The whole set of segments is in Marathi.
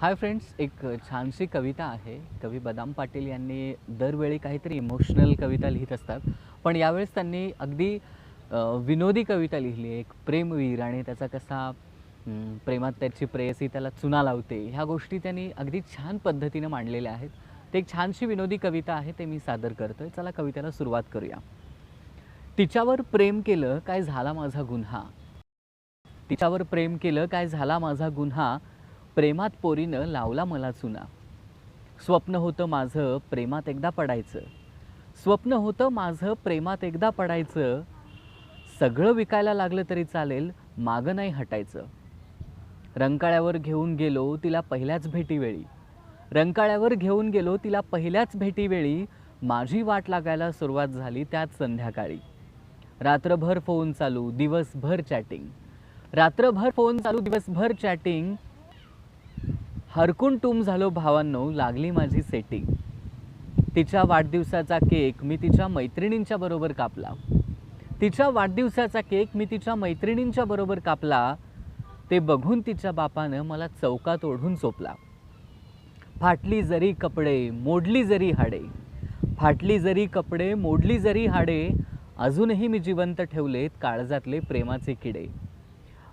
हाय फ्रेंड्स एक छानशी कविता आहे. कवी बदाम पाटील यांनी दरवेळी काहीतरी इमोशनल कविता लिहित असतात. पण यावेळेस त्यांनी अगदी विनोदी कविता लिहिली आहे. एक प्रेमवीर आणि त्याचा कसा प्रेमात त्याची प्रेयसी त्याला चुना लावते ह्या गोष्टी त्यांनी अगदी छान पद्धतीनं मांडलेल्या आहेत. ते एक छानशी विनोदी कविता आहे ते मी सादर करतो आहे चला कवितेला सुरुवात करूया. तिच्यावर प्रेम केलं काय झाला माझा गुन्हा? तिच्यावर प्रेम केलं काय झाला माझा गुन्हा? प्रेमात पोरीनं लावला मला चुना. स्वप्न होतं माझं प्रेमात एकदा पडायचं. स्वप्न होतं माझं प्रेमात एकदा पडायचं. सगळं विकायला लागलं तरी चालेल मागं नाही हटायचं. रंकाळ्यावर घेऊन गेलो तिला पहिल्याच भेटीवेळी. रंकाळ्यावर घेऊन गेलो तिला पहिल्याच भेटीवेळी. माझी वाट लागायला सुरुवात झाली त्याच संध्याकाळी. रात्रभर फोन चालू दिवसभर चॅटिंग. रात्रभर फोन चालू दिवसभर चॅटिंग. हरकून टूम झालो भावांनो लागली माझी सेटिंग तिच्या वाढदिवसाचा केक मी तिच्या मैत्रिणींच्या बरोबर कापला. तिच्या वाढदिवसाचा केक मी तिच्या मैत्रिणींच्या बरोबर कापला ते बघून तिच्या बापानं मला चौकात ओढून सोपला. फाटली जरी कपडे मोडली जरी हाडे. फाटली जरी कपडे मोडली जरी हाडे अजूनही मी जिवंत ठेवलेत काळजातले प्रेमाचे किडे.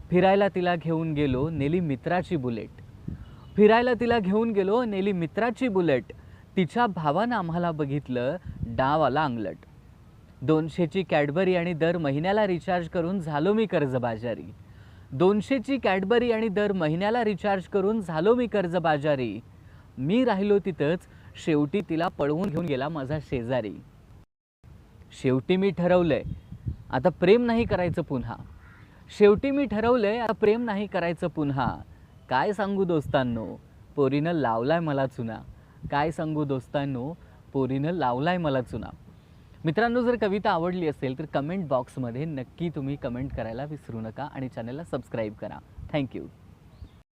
फिरायला तिला घेऊन गेलो नेली मित्राची बुलेट. फिरायला तिला घेऊन गेलो नेली मित्राची बुलेट. तिच्या भावानं आम्हाला बघितलं डाव आला अंगलट. दोनशेची कॅडबरी आणि दर महिन्याला रिचार्ज करून झालो मी कर्जबाजारी. दोनशेची कॅडबरी आणि दर महिन्याला रिचार्ज करून झालो मी कर्जबाजारी. मी राहिलो तिथंच शेवटी तिला पळवून घेऊन गेला माझा शेजारी. शेवटी मी ठरवलंय आता प्रेम नाही करायचं पुन्हा. शेवटी मी ठरवलंय आता प्रेम नाही करायचं पुन्हा. काय सांगू दोस्तांनो? पोरीनं लावलाय मला चुना. काय सांगू दोस्तांनो? पोरीनं लावलाय मला चुना. मित्रांनो जर कविता आवडली असेल तर कमेंट बॉक्समध्ये नक्की तुम्ही कमेंट करायला विसरू नका आणि चॅनलला सबस्क्राईब करा. थँक्यू